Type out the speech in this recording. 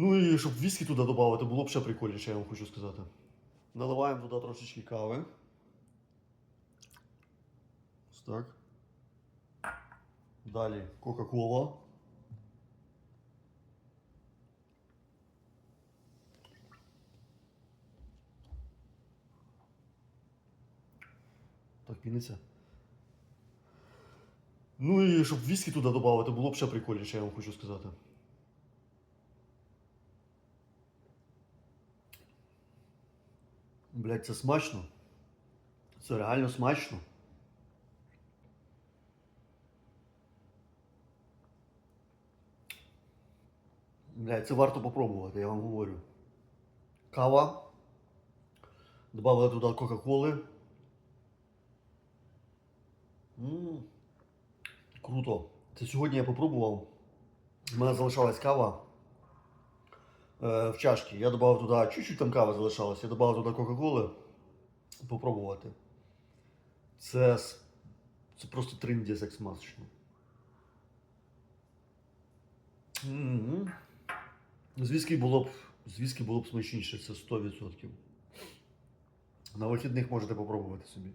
Ну і щоб віскі туди додати, було б ще прикольніше, я вам хочу сказати. Наливаємо туди трошечки кави. Ось так. Далі Кока-Кола. Так, піниться. Ну і щоб віскі туди додати, було б ще прикольніше, я вам хочу сказати. Блять, це смачно. Це реально смачно. Блять, це варто попробувати, я вам говорю. Кава. Добавили туди Кока-Коли. Круто. Це сьогодні я попробував. У мене залишалась кава в чашці. Я додав туди, чуть-чуть там кави залишалось, я додав туди Кока-Коли. Попробувати. Це, це просто триндіс як смачно. М. З віскі було б, з віскі було б смачніше, це 100%. На вихідних можете попробувати собі.